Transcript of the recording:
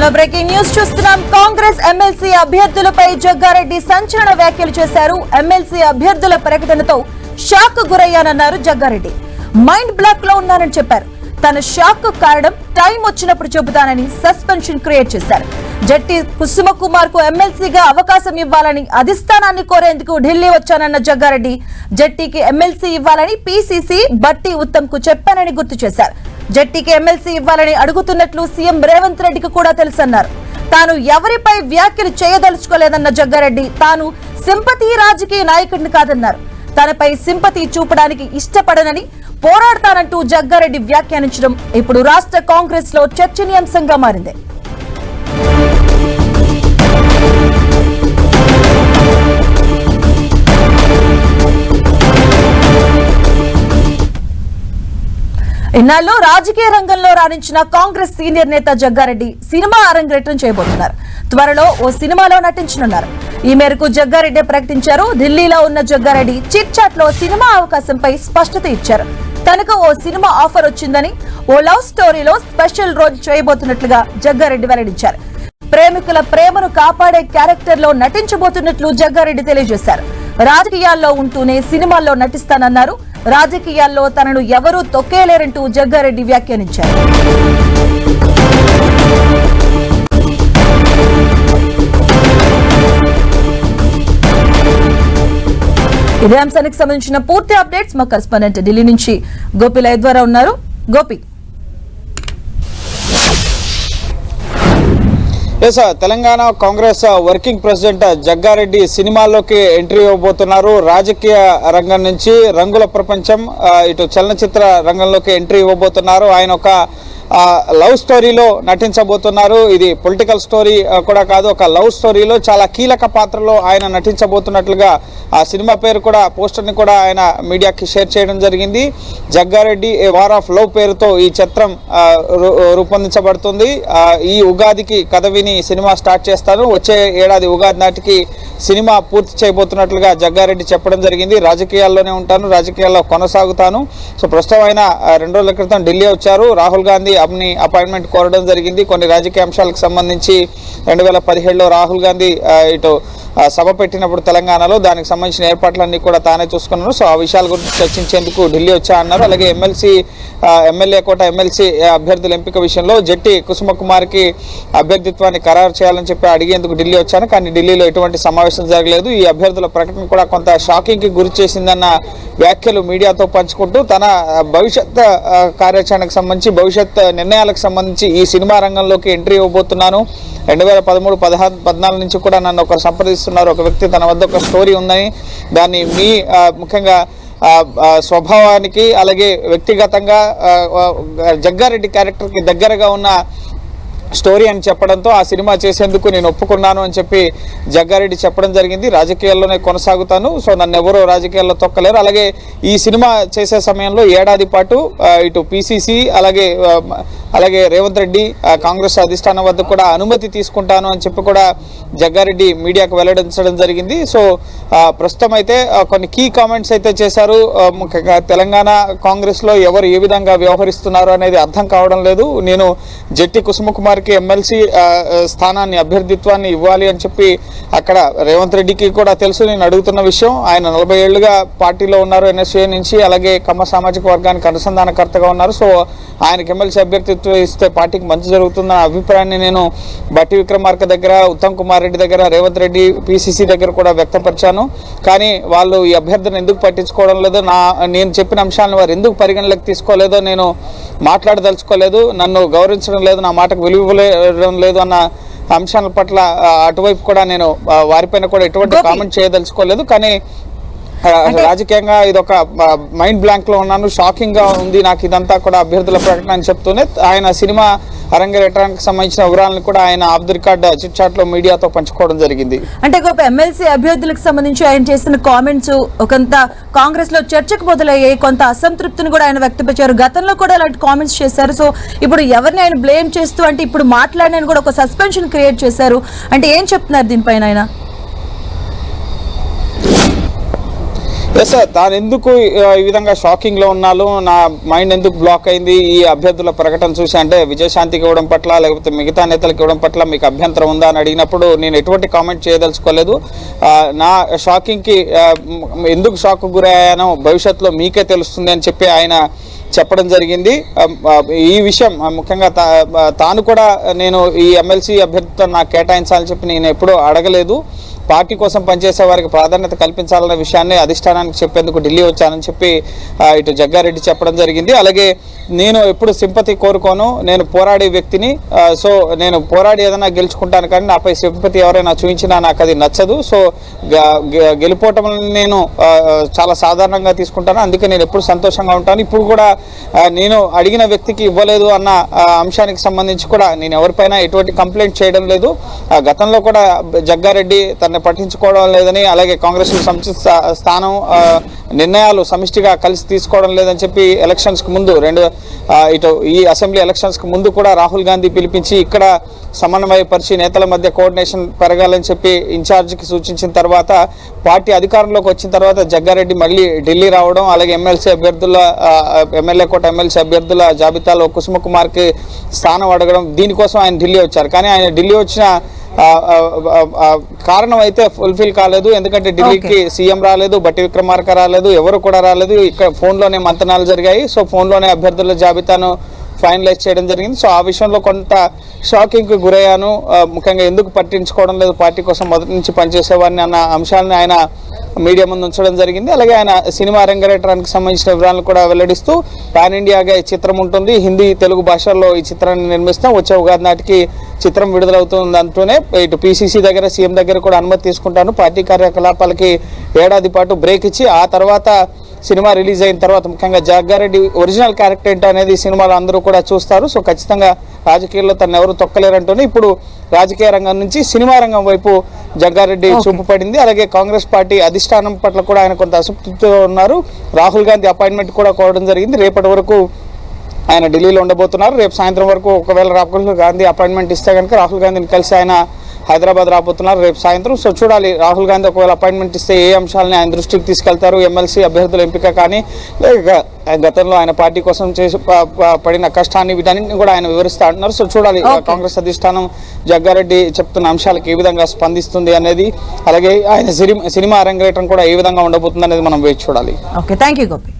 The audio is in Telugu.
బులెటిన్ బ్రేకింగ్ న్యూస్ చూస్తున్నాం. కాంగ్రెస్ ఎమ్మెల్సీ అభ్యర్థులపై జగ్గారెడ్డి సంచలన వ్యాఖ్యలు చేశారు. ఎమ్మెల్సీ అభ్యర్థుల ప్రకటనతో షాక్ గురయ్యానన్నారు జగ్గారెడ్డి. మైండ్ బ్లాక్లో ఉన్నానని చెప్పారు. తన షాక్ కారణం టైం వచ్చినప్పుడు చెబుతానని సస్పెన్షన్ క్రియేట్ చేశారు. జట్టి కుసుమ కుమార్కు ఎమ్మెల్సీగా అవకాశం ఇవ్వాలని అధిష్టానాన్ని కోరేందుకు ఢిల్లీ వచ్చానన్న జగ్గారెడ్డి జట్టికి ఎమ్మెల్సీ ఇవ్వాలని పీసీసీ బట్టి ఉత్తమ్కు చెప్పానని గుర్తు చేశారు. జట్టీకి ఎమ్మెల్సీ ఇవ్వాలని అడుగుతున్నట్లు సీఎం రేవంత్ రెడ్డికి కూడా తెలుసన్నారు. తాను ఎవరిపై వ్యాఖ్యలు చేయదలుచుకోలేదన్న జగ్గారెడ్డి తాను సింపతి రాజకీయ నాయకుడిని కాదన్నారు. తనపై సింపతి చూపడానికి ఇష్టపడనని పోరాడతానంటూ జగ్గారెడ్డి వ్యాఖ్యానించడం ఇప్పుడు రాష్ట్ర కాంగ్రెస్లో చర్చనీయాంశంగా మారింది. ఇన్నాళ్ళు రాజకీయ రంగంలో రాణించిన కాంగ్రెస్ సీనియర్ నేత జగ్గారెడ్డి సినిమా అరంగేట్రం చేయబోతున్నారు. త్వరలో ఓ సినిమాలో నటించనున్నారు. ఈ మేరకు జగ్గారెడ్డి ప్రకటించారు. ఢిల్లీలో ఉన్న జగ్గారెడ్డి చిట్ చాట్లో సినిమా అవకాశంపై స్పష్టత ఇచ్చారు. తనకు ఓ సినిమా ఆఫర్ వచ్చిందని ఓ లవ్ స్టోరీలో స్పెషల్ రోల్ చేయబోతున్నట్లుగా జగ్గారెడ్డి వెల్లడించారు. ప్రేమికుల ప్రేమను కాపాడే క్యారెక్టర్లో నటించబోతున్నట్లు జగ్గారెడ్డి తెలియజేశారు. రాజకీయాల్లో ఉంటూనే సినిమాల్లో నటిస్తానన్నారు. రాజకీయాల్లో తనను ఎవరూ తొక్కేలేరంటూ జగ్గారెడ్డి వ్యాఖ్యానించారు. ఇదే అంశానికి సంబంధించిన పూర్తి అప్డేట్స్ మా కరెస్పాండెంట్ ఢిల్లీ నుంచి గోపి లయ ద్వారా ఉన్నారు. Gopi yes Telangana Congress working president Jaggareddy సినిమాల్లోకి ఎంట్రీ ఇవ్వబోతున్నారు. రాజకీయ రంగం నుంచి రంగుల ప్రపంచం ఇటు చలనచిత్ర రంగంలోకి ఎంట్రీ ఇవ్వబోతున్నారు. ఆయన ఒక లవ్ స్టోరీలో నటించబోతున్నారు. ఇది పొలిటికల్ స్టోరీ కూడా కాదు ఒక లవ్ స్టోరీలో చాలా కీలక పాత్రలో ఆయన నటించబోతున్నట్లుగా ఆ సినిమా పేరు కూడా పోస్టర్ని కూడా ఆయన మీడియాకి షేర్ చేయడం జరిగింది. Jaggareddy a war of love పేరుతో ఈ చిత్రం రూ- రూపొందించబడుతుంది. ఈ ఉగాదికి కథ విని సినిమా స్టార్ట్ చేస్తారు. వచ్చే ఏడాది ఉగాది నాటికి సినిమా పూర్తి చేయబోతున్నట్లుగా జగ్గారెడ్డి చెప్పడం జరిగింది. రాజకీయాల్లోనే ఉంటాను రాజకీయాల్లో కొనసాగుతాను. సో ప్రస్తుతం ఆయన రెండు రోజుల క్రితం ఢిల్లీ వచ్చారు. రాహుల్ గాంధీ అప్ని అపాయింట్మెంట్ కోరడం జరిగింది. కొన్ని రాజకీయ అంశాలకు సంబంధించి రెండు వేల పదిహేడులో రాహుల్ గాంధీ ఇటు సభ పెట్టినప్పుడు తెలంగాణలో దానికి సంబంధించిన ఏర్పాట్లన్నీ కూడా తానే చూసుకున్నారు. సో ఆ విషయాల గురించి చర్చించేందుకు ఢిల్లీ వచ్చా అన్నారు. అలాగే ఎమ్మెల్సీ ఎమ్మెల్యే కోట ఎమ్మెల్సీ అభ్యర్థుల ఎంపిక విషయంలో జట్టి కుసుమకుమార్కి అభ్యర్థిత్వాన్ని ఖరారు చేయాలని చెప్పి అడిగేందుకు ఢిల్లీ వచ్చాను. కానీ ఢిల్లీలో ఎటువంటి సమావేశం జరగలేదు. ఈ అభ్యర్థుల ప్రకటన కూడా కొంత షాకింగ్కి గురి చేసిందన్న వ్యాఖ్యలు మీడియాతో పంచుకుంటూ తన భవిష్యత్ కార్యాచరణకు సంబంధించి భవిష్యత్ నిర్ణయాలకు సంబంధించి ఈ సినిమా రంగంలోకి ఎంట్రీ ఇవ్వబోతున్నాను. రెండు వేల పదమూడు పదహారు పద్నాలుగు నుంచి కూడా నన్ను ఒకరు సంప్రదిస్తున్నారు. ఒక వ్యక్తి తన వద్ద ఒక స్టోరీ ఉందని దాన్ని మీ ముఖ్యంగా స్వభావానికి అలాగే వ్యక్తిగతంగా జగ్గారెడ్డి క్యారెక్టర్కి దగ్గరగా ఉన్న స్టోరీ అని చెప్పడంతో ఆ సినిమా చేసేందుకు నేను ఒప్పుకున్నాను అని చెప్పి జగ్గారెడ్డి చెప్పడం జరిగింది. రాజకీయాల్లోనే కొనసాగుతాను. సో నన్ను ఎవరో రాజకీయాల్లో తొక్కలేరు. అలాగే ఈ సినిమా చేసే సమయంలో ఏడాది పాటు ఇటు పిసిసి అలాగే అలాగే రేవంత్ రెడ్డి కాంగ్రెస్ అధిష్టానం వద్ద కూడా అనుమతి తీసుకుంటాను అని చెప్పి కూడా జగ్గారెడ్డి మీడియాకు వెల్లడించడం జరిగింది. సో ప్రస్తుతం అయితే కొన్ని కీ కామెంట్స్ అయితే చేశారు. ముఖ్యంగా తెలంగాణ కాంగ్రెస్లో ఎవరు ఏ విధంగా వ్యవహరిస్తున్నారు అనేది అర్థం కావడం లేదు. నేను జట్టి కుసుమకుమార్కి ఎమ్మెల్సీ స్థానాన్ని అభ్యర్థిత్వాన్ని ఇవ్వాలి అని చెప్పి అక్కడ రేవంత్ రెడ్డికి కూడా తెలుసు. నేను అడుగుతున్న విషయం ఆయన నలభై ఏళ్ళుగా పార్టీలో ఉన్నారు ఎన్ఎస్ఏ నుంచి అలాగే కమ్మ సామాజిక వర్గానికి అనుసంధానకర్తగా ఉన్నారు. సో ఆయనకి ఎమ్మెల్సీ అభ్యర్థి అభ్యర్థిత్వం ఇస్తే పార్టీకి మంచి జరుగుతుందన్న అభిప్రాయాన్ని నేను బట్టి విక్రమార్క దగ్గర ఉత్తమ్ కుమార్ రెడ్డి దగ్గర రేవంత్ రెడ్డి పిసిసి దగ్గర కూడా వ్యక్తపరిచాను. కానీ వాళ్ళు ఈ అభ్యర్థిని ఎందుకు పట్టించుకోవడం లేదో? నా నేను చెప్పిన అంశాలను వారు ఎందుకు పరిగణలోకి తీసుకోలేదో నేను మాట్లాడదలుచుకోలేదు. నన్ను గౌరవించడం లేదు నా మాటకు విలువ లేదు అన్న అంశాల పట్ల అటువైపు కూడా నేను వారిపైన కూడా ఎటువంటి. కామెంట్ చేయదలుచుకోలేదు. కానీ రాజకీయంగా ఇది ఒక మైండ్ బ్లాంక్లో ఉన్నాను. షాకింగ్గా ఉంది. నాకు ఇదంతా కూడా అభ్యర్థుల ప్రకటన అని చెప్తూనే ఆయన సినిమా అరంగేట్రానికి సంబంధించిన వివరాలను కూడా ఆయన ఆఫ్ ది రికార్డ్ చిట్ చాట్లో మీడియాతో పంచుకోవడం జరిగింది. అంటే గొప్ప ఎమ్మెల్సీ అభ్యర్థులకు సంబంధించి ఆయన చేసిన కామెంట్స్ ఒకంత కాంగ్రెస్లో చర్చకు మొదలయ్యాయి కొంత అసంతృప్తిని కూడా ఆయన వ్యక్తపరిచారు గతంలో కూడా అలాంటి కామెంట్స్ చేశారు. సో ఇప్పుడు ఎవరిని ఆయన బ్లేమ్ చేస్తూ అంటే ఇప్పుడు మాట్లాడిన కూడా ఒక సస్పెన్షన్ క్రియేట్ చేశారు. అంటే ఏం చెప్తున్నారు దీనిపైన ఆయన? ఎస్ సార్ తాను ఎందుకు ఈ విధంగా షాకింగ్లో ఉన్నాను? నా మైండ్ ఎందుకు బ్లాక్ అయింది? ఈ అభ్యర్థుల ప్రకటన చూసి అంటే విజయశాంతికి ఇవ్వడం పట్ల లేకపోతే మిగతా నేతలకు ఇవ్వడం పట్ల మీకు అభ్యంతరం ఉందా అని అడిగినప్పుడు నేను ఎటువంటి కామెంట్ చేయదలుచుకోలేదు. నా షాకింగ్కి ఎందుకు షాక్ గురయ్యానో భవిష్యత్తులో మీకే తెలుస్తుంది అని చెప్పి ఆయన చెప్పడం జరిగింది. ఈ విషయం ముఖ్యంగా తాను కూడా నేను ఈ ఎమ్మెల్సీ అభ్యర్థితో నాకు కేటాయించాలని చెప్పి నేను ఎప్పుడూ అడగలేదు. పార్టీ కోసం పనిచేసే వారికి ప్రాధాన్యత కల్పించాలన్న విషయాన్ని అధిష్టానానికి చెప్పేందుకు ఢిల్లీ వచ్చానని చెప్పి ఇటు జగ్గారెడ్డి చెప్పడం జరిగింది. అలాగే నేను ఎప్పుడు సింపతి కోరుకోను. నేను పోరాడే వ్యక్తిని సో నేను పోరాడి ఏదైనా గెలుచుకుంటాను కానీ నాపై సింపతి ఎవరైనా చూపించినా నాకు అది నచ్చదు. సో గెలుపోవటం నేను చాలా సాధారణంగా తీసుకుంటాను. అందుకే నేను ఎప్పుడు సంతోషంగా ఉంటాను. ఇప్పుడు కూడా నేను అడిగిన వ్యక్తికి ఇవ్వలేదు అన్న అంశానికి సంబంధించి కూడా నేను ఎవరిపైన ఎటువంటి కంప్లైంట్ చేయడం లేదు. ఆ, గతంలో కూడా జగ్గారెడ్డి తన పట్టించుకోవడం లేదని అలాగే కాంగ్రెస్ సమిష్టి స్థానం నిర్ణయాలు సమిష్టిగా కలిసి తీసుకోవడం లేదని చెప్పి ఎలక్షన్స్కి ముందు రెండు ఇటు ఈ అసెంబ్లీ ఎలక్షన్స్కి ముందు కూడా రాహుల్ గాంధీ పిలిపించి ఇక్కడ సమన్వయపరిచి నేతల మధ్య కోఆర్డినేషన్ పెరగాలని చెప్పి ఇన్ఛార్జ్కి సూచించిన తర్వాత పార్టీ అధికారంలోకి వచ్చిన తర్వాత జగ్గారెడ్డి మళ్ళీ ఢిల్లీ రావడం అలాగే ఎమ్మెల్సీ అభ్యర్థుల ఎమ్మెల్యే కోట ఎమ్మెల్సీ అభ్యర్థుల జాబితాలో కుసుమ కుమార్కి స్థానం అడగడం దీనికోసం ఆయన ఢిల్లీ వచ్చారు. కానీ ఆయన ఢిల్లీ వచ్చిన కారణం అయితే ఫుల్ఫిల్ కాలేదు. ఎందుకంటే ఢిల్లీకి సీఎం రాలేదు బట్టి విక్రమార్క రాలేదు ఎవరు కూడా రాలేదు. ఇక్కడ ఫోన్లోనే మంతనాలు జరిగాయి. సో ఫోన్లోనే అభ్యర్థుల జాబితాను ఫైనలైజ్ చేయడం జరిగింది. సో ఆ విషయంలో కొంత షాకింగ్కి గురయ్యాను. ముఖ్యంగా ఎందుకు పట్టించుకోవడం లేదు? పార్టీ కోసం మొదటి నుంచి పనిచేసేవాడిని అన్న అంశాలను ఆయన మీడియా ముందు ఉంచడం జరిగింది. అలాగే ఆయన సినిమా రంగరేటానికి సంబంధించిన వివరాలను కూడా వెల్లడిస్తూ పాన్ ఇండియాగా ఈ చిత్రం ఉంటుంది. హిందీ తెలుగు భాషల్లో ఈ చిత్రాన్ని నిర్మిస్తాం. వచ్చే ఉగాది నాటికి చిత్రం విడుదలవుతుంది అంటూనే ఇటు పీసీసీ దగ్గర సీఎం దగ్గర కూడా అనుమతి తీసుకుంటాను. పార్టీ కార్యకలాపాలకి ఏడాది పాటు బ్రేక్ ఇచ్చి ఆ తర్వాత సినిమా రిలీజ్ అయిన తర్వాత ముఖ్యంగా జగ్గారెడ్డి ఒరిజినల్ క్యారెక్టర్ ఏంటో అనేది సినిమాలో అందరూ కూడా చూస్తారు. సో ఖచ్చితంగా రాజకీయాల్లో తను ఎవరు తొక్కలేరంటూనే ఇప్పుడు రాజకీయ రంగం నుంచి సినిమా రంగం వైపు జగ్గారెడ్డి చూపు పడింది. అలాగే కాంగ్రెస్ పార్టీ అధిష్టానం పట్ల కూడా ఆయన కొంత అసంతృప్తితో ఉన్నారు. రాహుల్ గాంధీ అపాయింట్మెంట్ కూడా కోరడం జరిగింది. రేపటి వరకు ఆయన ఢిల్లీలో ఉండబోతున్నారు. రేపు సాయంత్రం వరకు ఒకవేళ రాహుల్ గాంధీ అపాయింట్మెంట్ ఇస్తే కనుక రాహుల్ గాంధీని కలిసి ఆయన హైదరాబాద్ రాబోతున్నారు. రేపు సాయంత్రం సో చూడాలి రాహుల్ గాంధీ ఒకవేళ అపాయింట్మెంట్ ఇస్తే ఏ అంశాలని ఆయన దృష్టికి తీసుకెళ్తారు? ఎమ్మెల్సీ అభ్యర్థుల ఎంపిక కానీ గతంలో ఆయన పార్టీ కోసం చేసి పడిన కష్టాన్ని వీటన్నింటిని కూడా ఆయన వివరిస్తా అంటున్నారు. సో చూడాలి. కాంగ్రెస్ అధిష్టానం జగ్గారెడ్డి చెప్తున్న అంశాలకు ఏ విధంగా స్పందిస్తుంది అనేది అలాగే ఆయన సినిమా అరంగేయటం కూడా ఏ విధంగా ఉండబోతుంది అనేది మనం వేచి చూడాలి. Okay thank you Gopi.